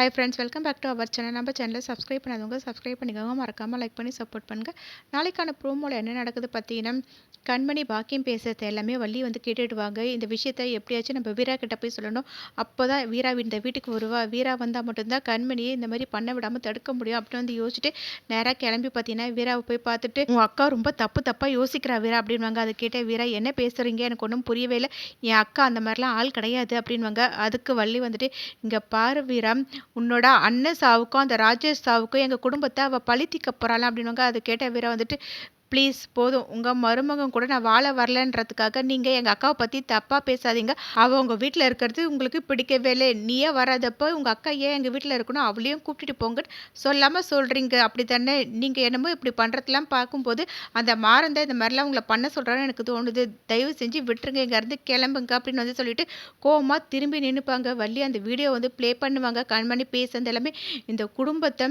Hi friends welcome back to our channel நம்ம சேனலை subscribe பண்ணாதவங்க சப்ஸ்கிரைப் பண்ணிக்கோங்க. மறக்காமல் லைக் பண்ணி சப்போர்ட் பண்ணுங்கள் நாளைக்கான ப்ரோமோவில் என்ன நடக்குது பார்த்தீங்கன்னா கண்மணி பாக்கியம் பேசுறது எல்லாமே வள்ளி வந்து கேட்டுட்டு வாங்க இந்த விஷயத்த எப்படியாச்சும் நம்ம வீரா கிட்ட போய் சொல்லணும். அப்போ தான் வீரா இந்த வீட்டுக்கு வருவா. வீரா வந்தால் மட்டும்தான் கண்மணியை இந்த மாதிரி பண்ண விடாமல் தடுக்க முடியும் அப்படின்னு வந்து யோசிச்சுட்டு நேராக கிளம்பி பார்த்தீங்கன்னா வீராவை போய் பார்த்துட்டு உங்கள் அக்கா ரொம்ப தப்பு தப்பாக யோசிக்கிறா வீரா அப்படின்வாங்க அதை கேட்ட வீரா என்ன பேசுகிறீங்க எனக்கு ஒன்றும் புரியவே இல்லை. என் அக்கா அந்த மாதிரிலாம் ஆள் கிடையாது அப்படின்வாங்க அதுக்கு வள்ளி வந்துட்டு இங்கே பாரு வீரா உன்னோட அண்ணன் சாவுக்கும் அந்த ராஜேஷ் சாவுக்கும் எங்கள் குடும்பத்தை அவள் பழித்திக்க போகிறாள் அப்படின்னுவாங்க. அதை கேட்ட வீரா வந்துட்டு ப்ளீஸ் போதும். உங்கள் மருமகன் கூட நான் வாழ வரலன்றதுக்காக நீங்கள் எங்கள் அக்காவை பற்றி தப்பாக பேசாதீங்க. அவள் உங்கள் வீட்டில் இருக்கிறது உங்களுக்கு பிடிக்கவே இல்லை. நீயே வராதப்போ உங்கள் அக்கா ஏன் எங்கள் வீட்டில் இருக்கணும்? அவளையும் கூப்பிட்டுட்டு போங்கன்னு சொல்லாமல் சொல்கிறீங்க அப்படி தானே நீங்கள் என்னமோ இப்படி பண்ணுறதுலாம் பார்க்கும்போது அந்த மாறந்த இந்த மாதிரிலாம் உங்களை பண்ண சொல்கிறான்னு எனக்கு தோணுது. தயவு செஞ்சு விட்டுருங்க. இங்கேருந்து கிளம்புங்க அப்படின்னு வந்து சொல்லிட்டு கோவமாக திரும்பி நின்றுப்பாங்க வள்ளி அந்த வீடியோ வந்து ப்ளே பண்ணுவாங்க. கண்மணி பேசுறது எல்லாமே. இந்த குடும்பத்தை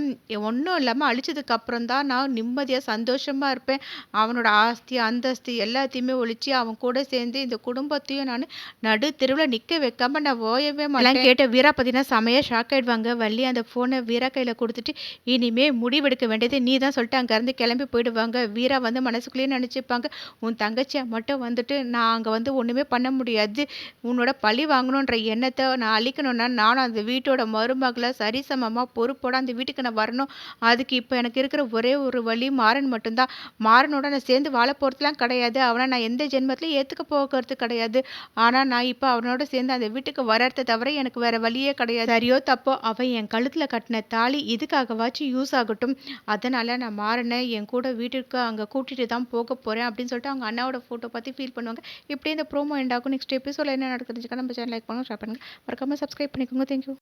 ஒன்றும் இல்லாமல் அழிச்சதுக்கு அப்புறம் தான் நான் நிம்மதியாக சந்தோஷமாக இருப்பேன். அவனோட ஆஸ்தி அந்தஸ்து எல்லாத்தையுமே ஒழிச்சு அவன் கூட சேர்ந்து இந்த குடும்பத்தையும் நான் நடு தெருவில் நிற்க வைக்காம நான் ஓயவே மாட்டேன். கேட்ட வீரா பார்த்தீங்கன்னா செமையாக ஷாக் ஆகிடுவாங்க வள்ளி அந்த ஃபோனை வீரா கையில் கொடுத்துட்டு இனிமே முடிவெடுக்க வேண்டியது நீ தான் சொல்லிட்டு அங்கேருந்து கிளம்பி போயிடுவாங்க. வீரா வந்து மனசுக்குள்ளேயே நினச்சிப்பாங்க உன் தங்கச்சியை மட்டும் வந்துட்டு நான் அங்கே வந்து ஒன்றுமே பண்ண முடியாது. உன்னோட பழி வாங்கணுன்ற எண்ணத்தை நான் அழிக்கணும்னா நானும் அந்த வீட்டோட மருமகளை சரிசமமாக பொறுப்போட அந்த வீட்டுக்கு நான் வரணும். அதுக்கு இப்போ எனக்கு இருக்கிற ஒரே ஒரு வழி மாறன் மட்டும்தான். மா மாறனோட நான் சேர்ந்து வாழ போகிறதுலாம் கிடையாது. அவனை நான் எந்த ஜென்மத்திலையும் ஏற்றுக்க போகிறது கிடையாது. ஆனால் நான் இப்போ அவனோட சேர்ந்து அந்த வீட்டுக்கு வரத்தை தவிர எனக்கு வேறு வழியே கிடையாது. சரியோ தப்போ அவன் என் கழுத்தில் கட்டின தாலி இதுக்காகவாச்சும் யூஸ் ஆகட்டும். அதனால் நான் மாறினேன் என் கூட வீட்டுக்கு அங்கே கூட்டிகிட்டு தான் போக போகிறேன் அப்படின்னு சொல்லிட்டு அவங்க அண்ணாவோட ஃபோட்டோ பார்த்து ஃபீல் பண்ணுவாங்க. இப்படி இந்த ப்ரோமோ எண்டாகும் நெக்ஸ்ட் எபிசோட என்ன நடக்குதுன்னு நம்ம சேனல் லைக் பண்ணுங்க ஷேர் பண்ணுங்கள் மறக்காமல் சப்ஸ்கிரைப் பண்ணிக்கோங்க. தேங்க்யூ